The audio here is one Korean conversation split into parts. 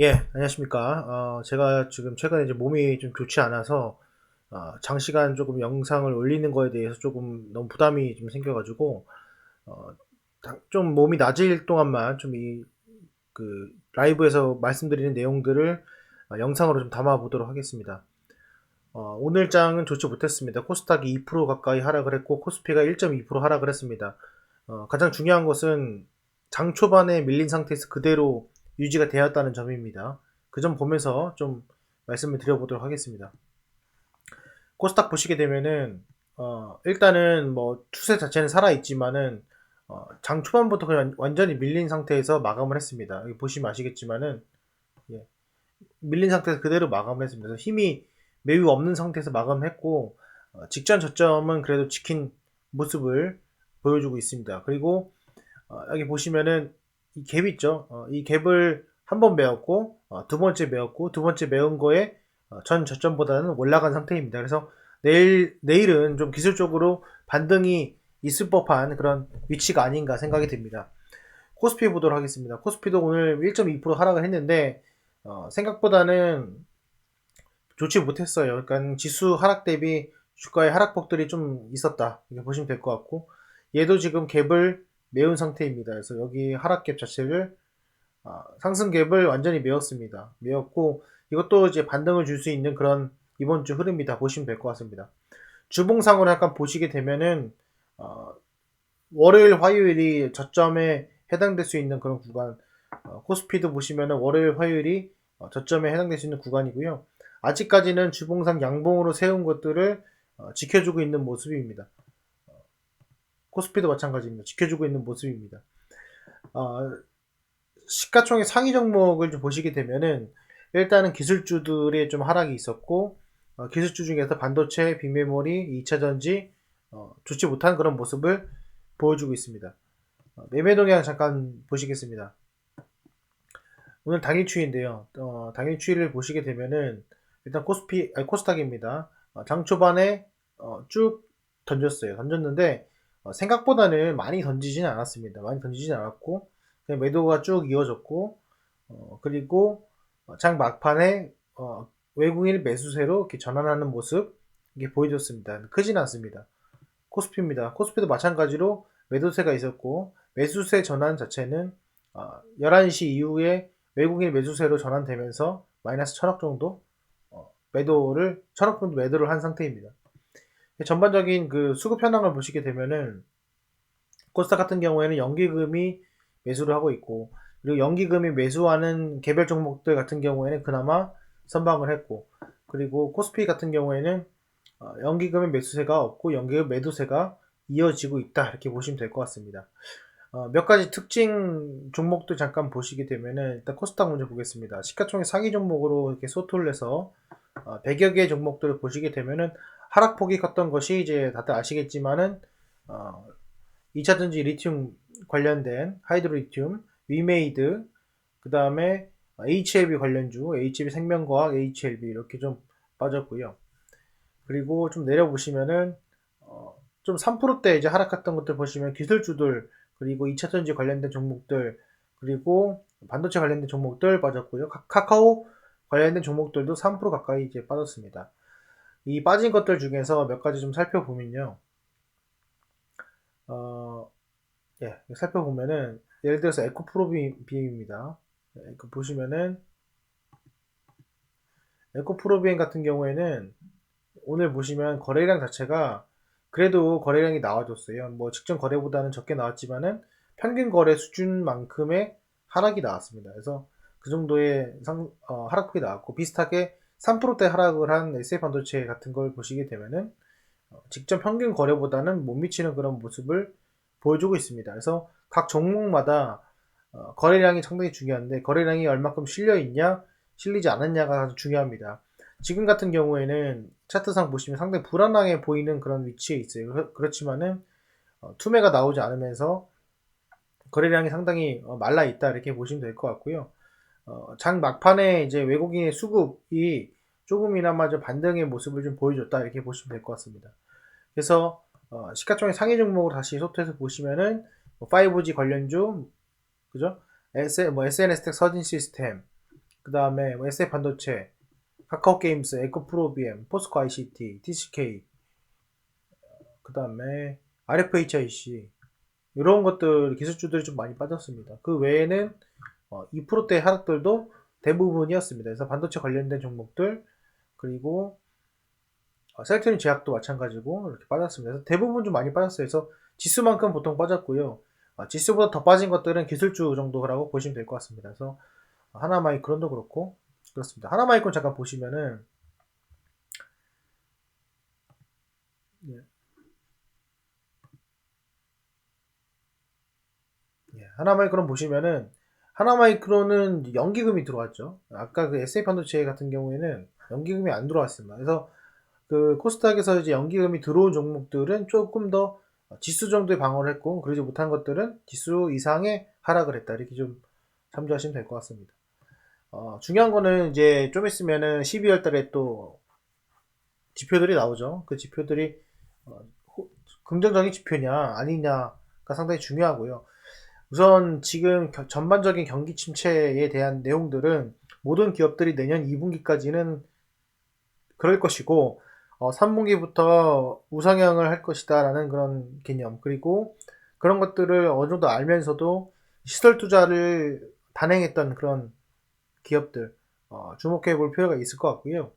예, 안녕하십니까. 어, 제가 지금 최근에 이제 몸이 좀 좋지 않아서, 어, 장시간 조금 영상을 올리는 거에 대해서 조금 너무 부담이 좀 생겨가지고, 어, 당- 좀 몸이 낮을 동안만 좀 이, 그, 라이브에서 말씀드리는 내용들을 어, 영상으로 좀 담아보도록 하겠습니다. 어, 오늘 장은 좋지 못했습니다. 코스닥이 2% 가까이 하락을 했고, 코스피가 1.2% 하락을 했습니다. 어, 가장 중요한 것은 장 초반에 밀린 상태에서 그대로 유지가 되었다는 점입니다. 그 점 보면서 좀 말씀을 드려보도록 하겠습니다. 코스닥 보시게 되면은 어, 일단은 뭐 추세 자체는 살아 있지만은 어, 장 초반부터 그냥 완전히 밀린 상태에서 마감을 했습니다. 여기 보시면 아시겠지만은 예, 밀린 상태에서 그대로 마감을 했습니다. 힘이 매우 없는 상태에서 마감했고 어, 직전 저점은 그래도 지킨 모습을 보여주고 있습니다. 그리고 어, 여기 보시면은 이 갭 있죠. 어, 이 갭을 한 번 메웠고 어, 두 번째 메웠고 두 번째 메운 거에 어, 전 저점보다는 올라간 상태입니다. 그래서 내일 내일은 좀 기술적으로 반등이 있을 법한 그런 위치가 아닌가 생각이 듭니다. 코스피 보도록 하겠습니다. 코스피도 오늘 1.2% 하락을 했는데 어, 생각보다는 좋지 못했어요. 그러니까 지수 하락 대비 주가의 하락폭들이 좀 있었다. 이렇게 보시면 될 것 같고 얘도 지금 갭을 메운 상태입니다. 그래서 여기 하락갭 자체를 아, 상승갭을 완전히 메웠습니다. 메웠고 이것도 이제 반등을 줄 수 있는 그런 이번 주 흐름이다 보시면 될 것 같습니다. 주봉상으로 약간 보시게 되면은 어, 월요일, 화요일이 저점에 해당될 수 있는 그런 구간 어, 코스피도 보시면은 월요일, 화요일이 어, 저점에 해당될 수 있는 구간이고요. 아직까지는 주봉상 양봉으로 세운 것들을 어, 지켜주고 있는 모습입니다. 코스피도 마찬가지입니다. 지켜주고 있는 모습입니다. 어, 시가총액 상위 종목을 좀 보시게 되면은 일단은 기술주들의 좀 하락이 있었고 어, 기술주 중에서 반도체, 빅메모리, 2차전지 어, 좋지 못한 그런 모습을 보여주고 있습니다. 어, 매매 동향 잠깐 보시겠습니다. 오늘 당일 추이인데요. 어, 당일 추이를 보시게 되면은 일단 코스피 아니 코스닥입니다. 어, 장 초반에 어, 쭉 던졌어요. 던졌는데 어, 생각보다는 많이 던지진 않았습니다. 많이 던지진 않았고 그냥 매도가 쭉 이어졌고 어, 그리고 어, 장 막판에 어, 외국인 매수세로 이렇게 전환하는 모습 이게 보여줬습니다. 크진 않습니다. 코스피입니다. 코스피도 마찬가지로 매도세가 있었고 매수세 전환 자체는 어, 11시 이후에 외국인 매수세로 전환되면서 마이너스 1000억 정도 어, 매도를 1000억 정도 매도를 한 상태입니다. 전반적인 그 수급 현황을 보시게 되면은 코스닥 같은 경우에는 연기금이 매수를 하고 있고 그리고 연기금이 매수하는 개별 종목들 같은 경우에는 그나마 선방을 했고 그리고 코스피 같은 경우에는 어, 연기금의 매수세가 없고 연기금 매도세가 이어지고 있다 이렇게 보시면 될 것 같습니다. 어, 몇 가지 특징 종목들 잠깐 보시게 되면은 일단 코스닥 먼저 보겠습니다. 시가총액 상위 종목으로 이렇게 소토를 해서 어, 100여 개의 종목들을 보시게 되면은 하락폭이 컸던 것이 이제 다들 아시겠지만은 어, 2차전지 리튬 관련된 하이드로리튬, 위메이드, 그 다음에 HLB 관련주, HLB 생명과학, HLB 이렇게 좀 빠졌고요. 그리고 좀 내려보시면은 어, 좀 3%대 이제 하락했던 것들 보시면 기술주들 그리고 2차전지 관련된 종목들 그리고 반도체 관련된 종목들 빠졌고요. 카카오 관련된 종목들도 3% 가까이 이제 빠졌습니다. 이 빠진 것들 중에서 몇 가지 좀 살펴보면요. 어, 예, 살펴보면은 예를 들어서 에코프로비입니다. 그 보시면은 에코프로비엠 같은 경우에는 오늘 보시면 거래량 자체가 그래도 거래량이 나와줬어요. 뭐 직전 거래보다는 적게 나왔지만은 평균 거래 수준만큼의 하락이 나왔습니다. 그래서 그 정도의 상, 어, 하락폭이 나왔고 비슷하게 3%대 하락을 한 SA 반도체 같은 걸 보시게 되면은 어, 직전 평균 거래보다는 못 미치는 그런 모습을 보여주고 있습니다. 그래서 각 종목마다 어, 거래량이 상당히 중요한데 거래량이 얼마큼 실려 있냐 실리지 않았냐가 아주 중요합니다. 지금 같은 경우에는 차트상 보시면 상당히 불안하게 보이는 그런 위치에 있어요. 그렇지만은 어, 투매가 나오지 않으면서 거래량이 상당히 어, 말라 있다 이렇게 보시면 될 것 같고요. 어, 장 막판에 이제 외국인의 수급이 조금이나마 좀 반등의 모습을 좀 보여줬다 이렇게 보시면 될 것 같습니다. 그래서 어, 시가총액 상위 종목을 다시 소트해서 보시면은 뭐 5G 관련주 그죠? S, 뭐 SNS텍 서진 시스템 그 다음에 SF 반도체, 카카오 게임스, 에코프로비엠, 포스코 ICT, TCK, 그 다음에 RFHIC 이런 것들 기술주들이 좀 많이 빠졌습니다. 그 외에는 어, 2%대 하락들도 대부분이었습니다. 그래서 반도체 관련된 종목들 그리고 어, 셀트린 제약도 마찬가지고 이렇게 빠졌습니다. 그래서 대부분 좀 많이 빠졌어요. 그래서 지수만큼 보통 빠졌고요. 어, 지수보다 더 빠진 것들은 기술주 정도라고 보시면 될 것 같습니다. 그래서 하나마이크론도 그렇고 그렇습니다. 하나마이크론 잠깐 보시면은 예. 예, 하나마이크론 보시면은 하나마이크론은 연기금이 들어왔죠. 아까 그 SA 반도체 같은 경우에는 연기금이 안 들어왔습니다. 그래서 그 코스닥에서 이제 연기금이 들어온 종목들은 조금 더 지수 정도의 방어를 했고 그러지 못한 것들은 지수 이상의 하락을 했다. 이렇게 좀 참조하시면 될 것 같습니다. 어, 중요한 거는 이제 좀 있으면은 12월 달에 또 지표들이 나오죠. 그 지표들이 어, 호- 긍정적인 지표냐 아니냐가 상당히 중요하고요. 우선 지금 겨- 전반적인 경기 침체에 대한 내용들은 모든 기업들이 내년 2분기까지는 그럴 것이고 어, 3분기부터 우상향을 할 것이다라는 그런 개념 그리고 그런 것들을 어느 정도 알면서도 시설 투자를 단행했던 그런 기업들 어, 주목해 볼 필요가 있을 것 같고요.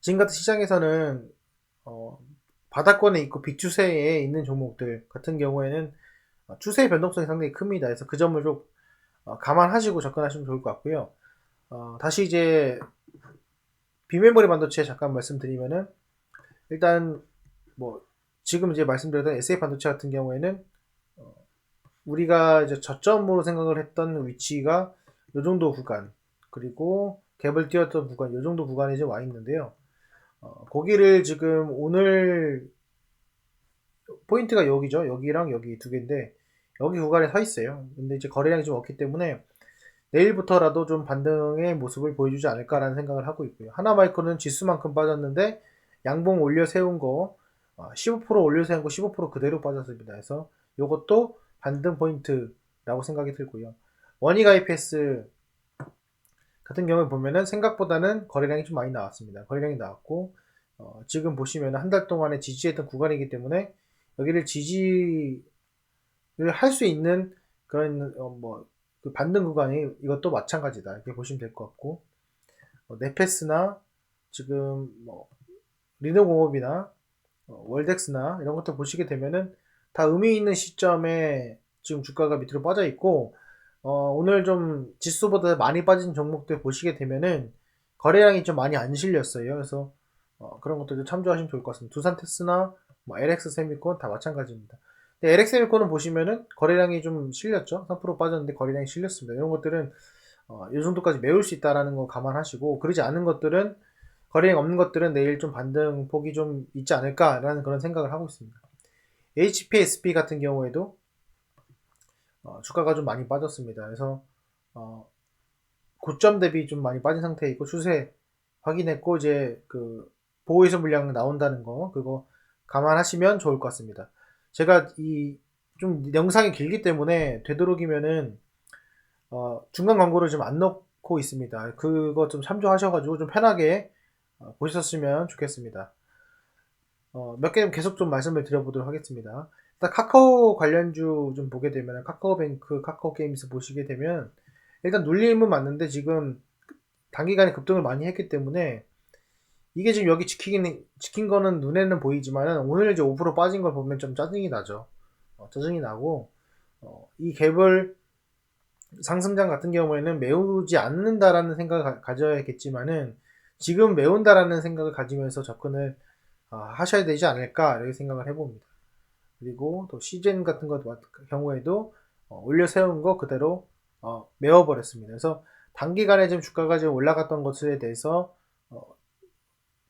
지금 같은 시장에서는 어, 바닥권에 있고 비추세에 있는 종목들 같은 경우에는 어, 추세의 변동성이 상당히 큽니다. 그래서 그 점을 좀 어, 감안하시고 접근하시면 좋을 것 같고요. 어, 다시 이제 비메모리 반도체 잠깐 말씀드리면은 일단 뭐 지금 이제 말씀드렸던 SA 반도체 같은 경우에는 어, 우리가 이제 저점으로 생각을 했던 위치가 요 정도 구간 그리고 갭을 띄웠던 구간 요 정도 구간에 이제 와 있는데요. 어, 거기를 지금 오늘 포인트가 여기죠. 여기랑 여기 두 개인데 여기 구간에 서 있어요. 근데 이제 거래량이 좀 없기 때문에 내일부터라도 좀 반등의 모습을 보여주지 않을까라는 생각을 하고 있고요. 하나마이크로는 지수만큼 빠졌는데 양봉 올려 세운 거 15% 올려 세운 거 15% 그대로 빠졌습니다. 그래서 이것도 반등 포인트라고 생각이 들고요. 원익 IPS 같은 경우에 보면은 생각보다는 거래량이 좀 많이 나왔습니다. 거래량이 나왔고 어, 지금 보시면 한 달 동안에 지지했던 구간이기 때문에 여기를 지지를 할 수 있는 그런 어, 뭐 그 반등 구간이 이것도 마찬가지다 이렇게 보시면 될 것 같고 어, 네페스나 지금 뭐 리노공업이나 어, 월덱스나 이런 것들 보시게 되면은 다 의미 있는 시점에 지금 주가가 밑으로 빠져 있고 어, 오늘 좀 지수보다 많이 빠진 종목들 보시게 되면은 거래량이 좀 많이 안 실렸어요. 그래서 어, 그런 것들도 참조하시면 좋을 것 같습니다. 두산테스나 뭐 LX 세미콘 다 마찬가지입니다. 근데 LX 세미콘은 보시면은 거래량이 좀 실렸죠. 3% 빠졌는데 거래량이 실렸습니다. 이런 것들은 어, 이 정도까지 메울 수 있다라는 거 감안하시고 그러지 않은 것들은 거래량 없는 것들은 내일 좀 반등 폭이 좀 있지 않을까라는 그런 생각을 하고 있습니다. HPSP 같은 경우에도 어, 주가가 좀 많이 빠졌습니다. 그래서 어, 고점 대비 좀 많이 빠진 상태에 있고 추세 확인했고 이제 그 보호해서 물량 나온다는 거 그거 감안하시면 좋을 것 같습니다. 제가 이 좀 영상이 길기 때문에 되도록이면은 어, 중간 광고를 좀 안 넣고 있습니다. 그거 좀 참조하셔가지고 좀 편하게 어, 보셨으면 좋겠습니다. 어, 몇개 계속 좀 말씀을 드려보도록 하겠습니다. 일단 카카오 관련주 좀 보게 되면 카카오뱅크, 카카오게임스 보시게 되면 일단 눌림은 맞는데 지금 단기간에 급등을 많이 했기 때문에 이게 지금 여기 지키긴 지킨 거는 눈에는 보이지만은 오늘 이제 5% 빠진 걸 보면 좀 짜증이 나죠. 어, 짜증이 나고 어, 이 갭을 상승장 같은 경우에는 메우지 않는다라는 생각을 가, 져야겠지만은 지금 메운다라는 생각을 가지면서 접근을 어, 하셔야 되지 않을까 이렇게 생각을 해봅니다. 그리고 또 시젠 같은 것 경우에도 어, 올려 세운 거 그대로 어, 메워버렸습니다. 그래서 단기간에 지금 주가가 지금 올라갔던 것에 대해서 어,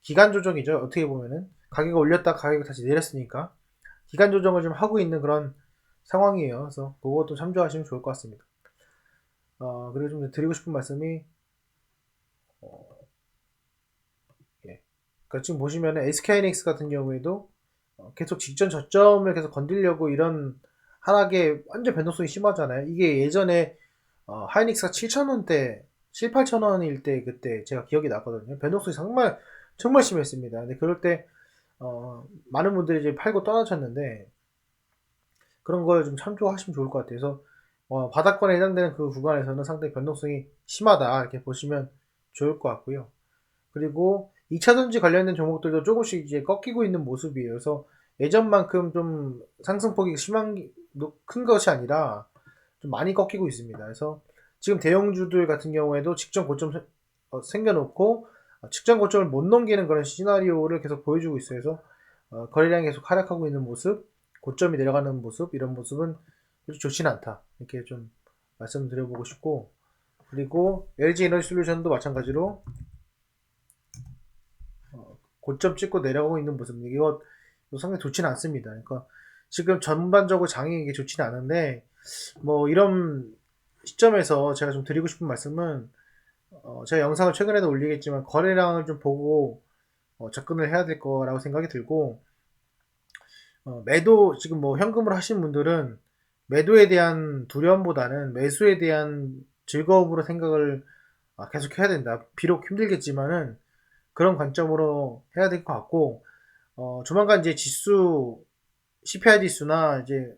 기간 조정이죠. 어떻게 보면은 가격을 올렸다 가격을 다시 내렸으니까 기간 조정을 좀 하고 있는 그런 상황이에요. 그래서 그것도 참조하시면 좋을 것 같습니다. 어, 그리고 좀 드리고 싶은 말씀이 어, 예. 그러니까 지금 보시면 SK이닉스 같은 경우에도 어, 계속 직전 저점을 계속 건들려고 이런 하락에 완전 변동성이 심하잖아요. 이게 예전에 어, 하이닉스가 7,000원대 7, 8천 원일 때 그때 제가 기억이 나거든요. 변동성이 정말 정말 심했습니다. 근데 그럴 때 어, 많은 분들이 이제 팔고 떠나셨는데 그런 걸 좀 참조하시면 좋을 것 같아요. 그래서 어, 바닥권에 해당되는 그 구간에서는 상당히 변동성이 심하다 이렇게 보시면 좋을 것 같고요. 그리고 2차전지 관련된 종목들도 조금씩 이제 꺾이고 있는 모습이에요. 그래서 예전만큼 좀 상승폭이 심한 큰 것이 아니라 좀 많이 꺾이고 있습니다. 그래서 지금 대형주들 같은 경우에도 직전 고점 세- 어, 생겨놓고 어, 직전 고점을 못 넘기는 그런 시나리오를 계속 보여주고 있어요. 그래서 어, 거래량이 계속 하락하고 있는 모습, 고점이 내려가는 모습 이런 모습은 좋지는 않다. 이렇게 좀 말씀드려보고 싶고 그리고 LG 에너지 솔루션도 마찬가지로 어, 고점 찍고 내려가고 있는 모습 이거 상당히 좋지는 않습니다. 그러니까 지금 전반적으로 장이 이게 좋지는 않은데 뭐 이런 시점에서 제가 좀 드리고 싶은 말씀은 어, 제가 영상을 최근에도 올리겠지만 거래량을 좀 보고 어, 접근을 해야 될 거라고 생각이 들고 어, 매도 지금 뭐 현금으로 하신 분들은 매도에 대한 두려움보다는 매수에 대한 즐거움으로 생각을 아, 계속 해야 된다. 비록 힘들겠지만은 그런 관점으로 해야 될 것 같고 어, 조만간 이제 지수 CPI 지수나 이제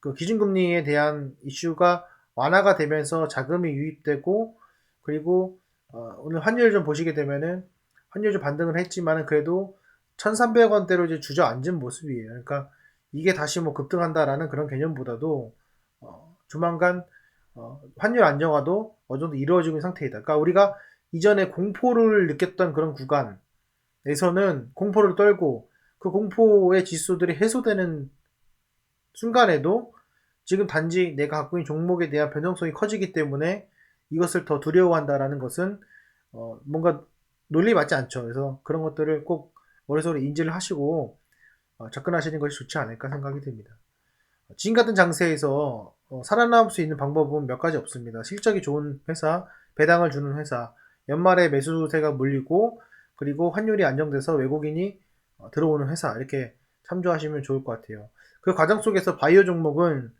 그 기준금리에 대한 이슈가 완화가 되면서 자금이 유입되고 그리고 어, 오늘 환율 좀 보시게 되면은 환율 좀 반등을 했지만은 그래도 1,300원대로 이제 주저앉은 모습이에요. 그러니까 이게 다시 뭐 급등한다라는 그런 개념보다도 어, 조만간 어, 환율 안정화도 어느 정도 이루어지고 있는 상태이다. 그러니까 우리가 이전에 공포를 느꼈던 그런 구간에서는 공포를 떨고 그 공포의 지수들이 해소되는 순간에도 지금 단지 내가 갖고 있는 종목에 대한 변동성이 커지기 때문에 이것을 더 두려워한다라는 것은 어, 뭔가 논리 맞지 않죠. 그래서 그런 것들을 꼭 머릿속으로 인지를 하시고 어, 접근하시는 것이 좋지 않을까 생각이 듭니다. 지금 같은 장세에서 어, 살아남을 수 있는 방법은 몇 가지 없습니다. 실적이 좋은 회사, 배당을 주는 회사, 연말에 매수세가 몰리고 그리고 환율이 안정돼서 외국인이 어, 들어오는 회사 이렇게 참조하시면 좋을 것 같아요. 그 과정 속에서 바이오 종목은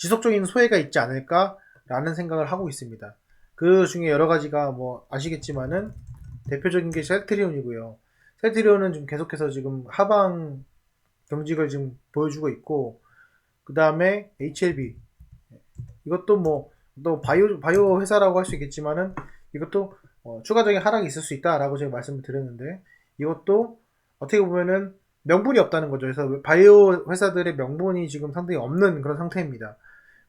지속적인 소외가 있지 않을까라는 생각을 하고 있습니다. 그 중에 여러 가지가 뭐 아시겠지만은 대표적인 게 셀트리온이고요. 셀트리온은 지금 계속해서 지금 하방 경직을 지금 보여주고 있고 그 다음에 HLB 이것도 뭐 또 바이오 바이오 회사라고 할 수 있겠지만은 이것도 어, 추가적인 하락이 있을 수 있다라고 제가 말씀을 드렸는데 이것도 어떻게 보면은 명분이 없다는 거죠. 그래서 바이오 회사들의 명분이 지금 상당히 없는 그런 상태입니다.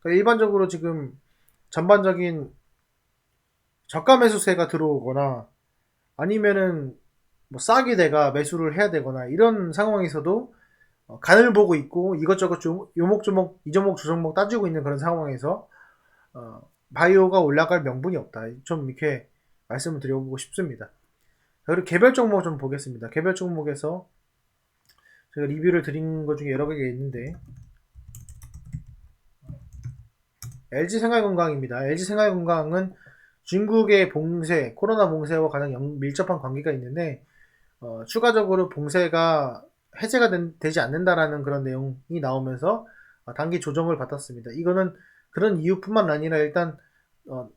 일반적으로 지금 전반적인 저가 매수세가 들어오거나 아니면은 뭐 싸게 내가 매수를 해야 되거나 이런 상황에서도 어, 간을 보고 있고 이것저것 좀 요목조목 이종목 저종목 따지고 있는 그런 상황에서 어, 바이오가 올라갈 명분이 없다. 좀 이렇게 말씀을 드려보고 싶습니다. 자, 그리고 개별 종목 좀 보겠습니다. 개별 종목에서 제가 리뷰를 드린 것 중에 여러 개가 있는데 LG 생활건강입니다. LG 생활건강은 중국의 봉쇄, 코로나 봉쇄와 가장 연- 밀접한 관계가 있는데 어, 추가적으로 봉쇄가 해제가 된- 되지 않는다라는 그런 내용이 나오면서 어, 단기 조정을 받았습니다. 이거는 그런 이유뿐만 아니라 일단 어,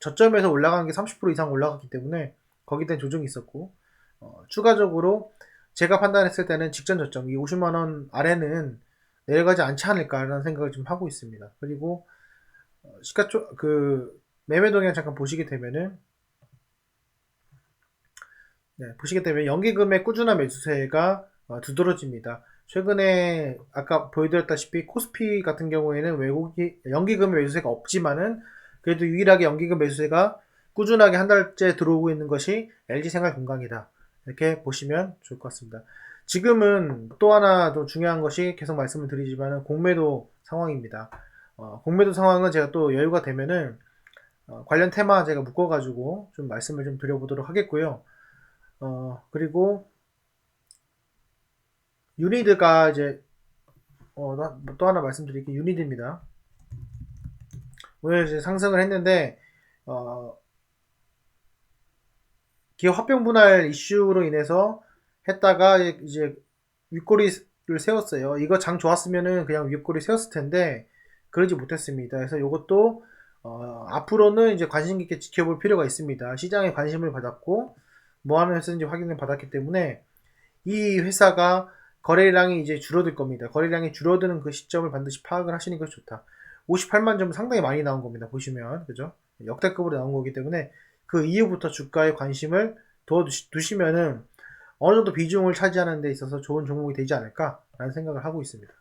저점에서 올라간 게 30% 이상 올라갔기 때문에 거기에 대한 조정이 있었고 어, 추가적으로 제가 판단했을 때는 직전 저점 이 50만 원 아래는 내려가지 않지 않을까라는 생각을 좀 하고 있습니다. 그리고 어, 시가초 그 매매 동향 잠깐 보시게 되면은 네, 보시게 되면 연기금의 꾸준한 매수세가 어, 두드러집니다. 최근에 아까 보여드렸다시피 코스피 같은 경우에는 외국이 연기금 매수세가 없지만은 그래도 유일하게 연기금 매수세가 꾸준하게 한 달째 들어오고 있는 것이 LG생활건강이다. 이렇게 보시면 좋을 것 같습니다. 지금은 또 하나 더 중요한 것이 계속 말씀을 드리지만 공매도 상황입니다. 어, 공매도 상황은 제가 또 여유가 되면은 어, 관련 테마 제가 묶어가지고 좀 말씀을 좀 드려보도록 하겠고요. 어, 그리고 유니드가 이제 어, 나- 또 하나 말씀드릴게요. 유니드입니다. 오늘 이제 상승을 했는데 어, 기업 합병 분할 이슈로 인해서 했다가 이제 윗꼬리를 세웠어요. 이거 장 좋았으면은 그냥 윗꼬리 세웠을 텐데 그러지 못했습니다. 그래서 이것도 어, 앞으로는 이제 관심 깊게 지켜볼 필요가 있습니다. 시장에 관심을 받았고 뭐 하는 회사인지 확인을 받았기 때문에 이 회사가 거래량이 이제 줄어들 겁니다. 거래량이 줄어드는 그 시점을 반드시 파악을 하시는 것이 좋다. 58만 점 상당히 많이 나온 겁니다. 보시면 그죠? 역대급으로 나온 거기 때문에 그 이후부터 주가에 관심을 둬 두시면은 어느 정도 비중을 차지하는 데 있어서 좋은 종목이 되지 않을까라는 생각을 하고 있습니다.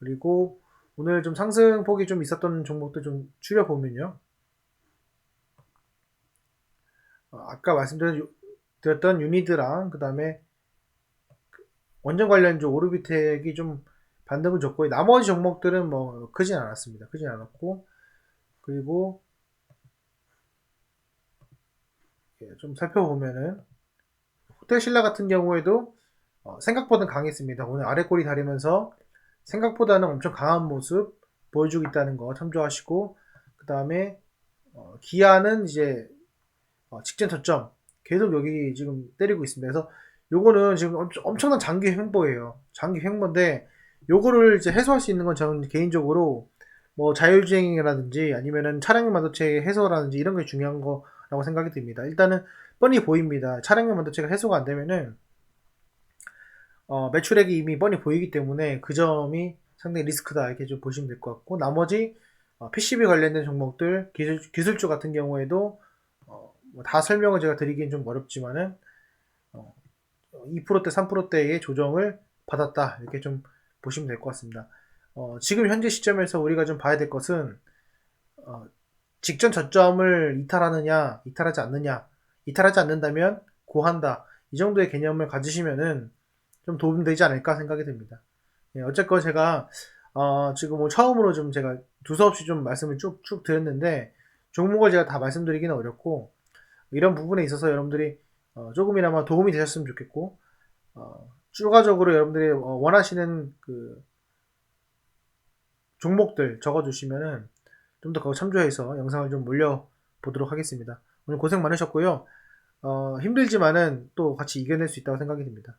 그리고 오늘 좀 상승폭이 좀 있었던 종목들 좀 줄여보면요. 어, 아까 말씀드렸던 유니드랑 그 다음에 원전 관련주 오르비텍이 좀 반등을 줬고 나머지 종목들은 뭐 크진 않았습니다. 크진 않았고 그리고 예, 좀 살펴보면은 호텔 신라 같은 경우에도 어, 생각보다 강했습니다. 오늘 아래 꼬리 다리면서 생각보다는 엄청 강한 모습 보여주고 있다는 거 참조하시고 그 다음에 어, 기아는 이제 어, 직전 저점 계속 여기 지금 때리고 있습니다. 그래서 요거는 지금 엄청, 엄청 난 장기 횡보예요. 장기 횡보인데 요거를 이제 해소할 수 있는 건 저는 개인적으로 뭐 자율주행이라든지 아니면은 차량용 반도체 해소라든지 이런 게 중요한 거라고 생각이 듭니다. 일단은 뻔히 보입니다. 차량용 반도체가 해소가 안 되면은 어, 매출액이 이미 뻔히 보이기 때문에 그 점이 상당히 리스크다 이렇게 좀 보시면 될 것 같고 나머지 어, PCB 관련된 종목들 기술, 기술주 같은 경우에도 어, 뭐다 설명을 제가 드리긴 좀 어렵지만은 어, 2%대 3%대의 조정을 받았다 이렇게 좀 보시면 될 것 같습니다. 어, 지금 현재 시점에서 우리가 좀 봐야 될 것은 어, 직전 저점을 이탈하느냐 이탈하지 않느냐 이탈하지 않는다면 고한다 이 정도의 개념을 가지시면은 좀 도움되지 않을까 생각이 듭니다. 예, 어쨌건 제가 어, 지금 뭐 처음으로 좀 제가 두서없이 좀 말씀을 쭉쭉 드렸는데 종목을 제가 다 말씀드리기는 어렵고 이런 부분에 있어서 여러분들이 어, 조금이나마 도움이 되셨으면 좋겠고 어, 추가적으로 여러분들이 어, 원하시는 그 종목들 적어주시면은 좀 더 그거 참조해서 영상을 좀 올려보도록 하겠습니다. 오늘 고생 많으셨고요. 어, 힘들지만은 또 같이 이겨낼 수 있다고 생각이 듭니다.